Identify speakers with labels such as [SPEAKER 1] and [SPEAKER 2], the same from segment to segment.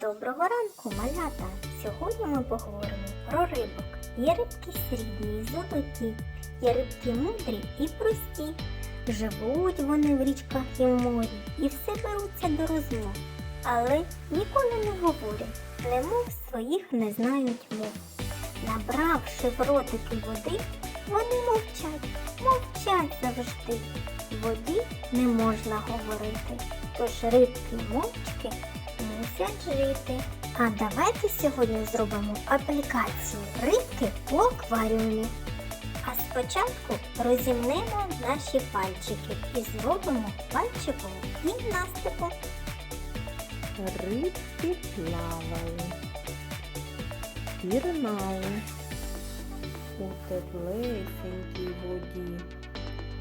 [SPEAKER 1] Доброго ранку, малята! Сьогодні ми поговоримо про рибок. Є рибки срібні і золоті, є рибки мудрі і прості. Живуть вони в річках і в морі і все беруться до розмов. Але ніколи не говорять, немов своїх не знають мов. Набравши в ротики води, вони мовчать, мовчать завжди. Воді не можна говорити, тож рибки мовчки мусять жити. А давайте сьогодні зробимо аплікацію рибки у акваріумі. А спочатку розімнемо наші пальчики і зробимо пальчикову гімнастику.
[SPEAKER 2] Рибки плавали, пірнали у теплесенькій воді,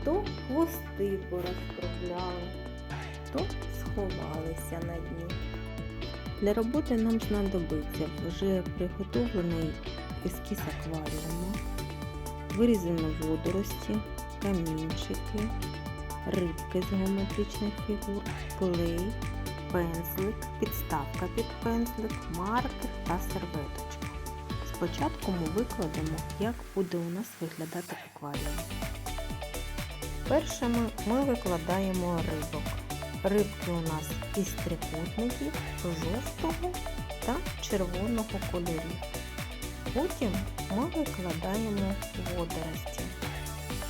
[SPEAKER 2] то хвости порозправляли, то сховалися на дні. Для роботи нам знадобиться вже приготовлений ескіз акваріуму, вирізані водорості, камінчики, рибки з геометричних фігур, клей, пензлик, підставка під пензлик, маркер та серветочка. Спочатку ми викладемо, як буде у нас виглядати акваріум. Першими ми викладаємо рибок. Рибки у нас із трикутників жовтого та червоного кольорів. Потім ми викладаємо водорості.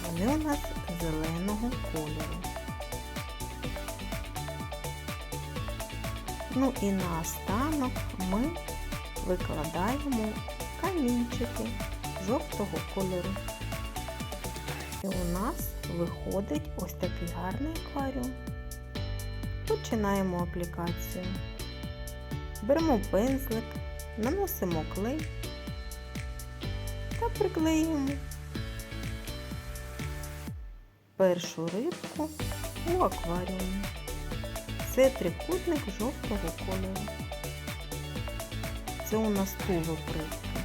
[SPEAKER 2] Вони у нас зеленого кольору. Ну і наостанок ми викладаємо камінчики жовтого кольору. І у нас виходить ось такий гарний акваріум. Починаємо аплікацію. Беремо пензлик, наносимо клей та приклеюємо першу рибку у акваріумі. Це трикутник жовтого кольору. Це у нас тулуб рибки.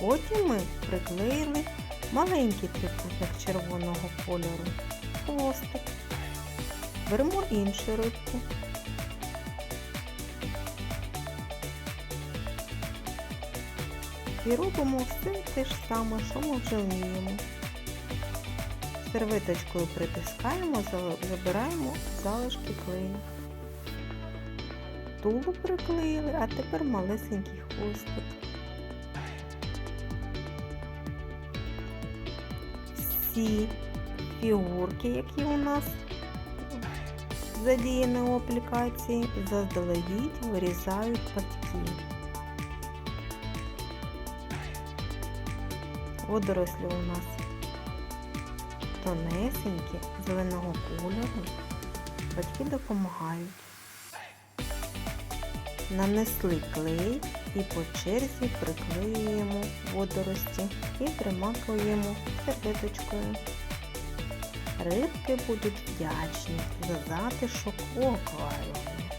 [SPEAKER 2] Потім ми приклеїли маленький трикутник червоного кольору, хвостик. Беремо іншу рибку. І робимо все те ж саме, що ми вже вміємо. Серветочкою притискаємо, забираємо залишки клею. Тулу приклеїли, а тепер малесенький хвостик. Всі фігурки, які у нас задіяні у аплікації, заздалегідь вирізають батьки. Водорослі у нас тонесенькі, зеленого кольору. Батьки допомагають. Нанесли клей і по черзі приклеюємо водорості і примакуємо серветочкою. Рибки будуть вдячні за затишок у акваріумі.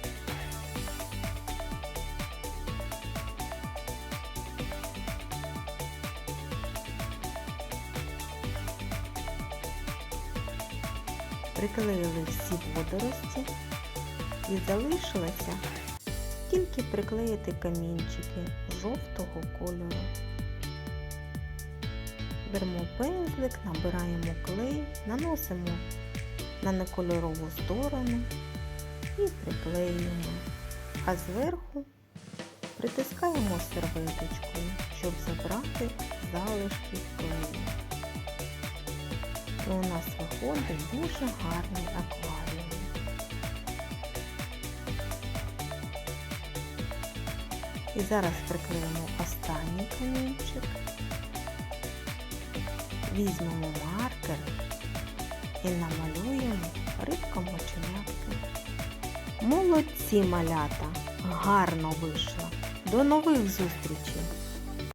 [SPEAKER 2] Приклеїли всі водорості і залишилося тільки приклеїти камінчики жовтого кольору. Беремо пензлик, набираємо клей, наносимо на некольорову сторону і приклеюємо, а зверху притискаємо серветочкою, щоб забрати залишки клею. І у нас виходить дуже гарний акваріум. І зараз приклеїмо останній камінчик. Візьмемо маркер і намалюємо рибком оченятки. Молодці малята! Гарно вийшло! До нових зустрічей!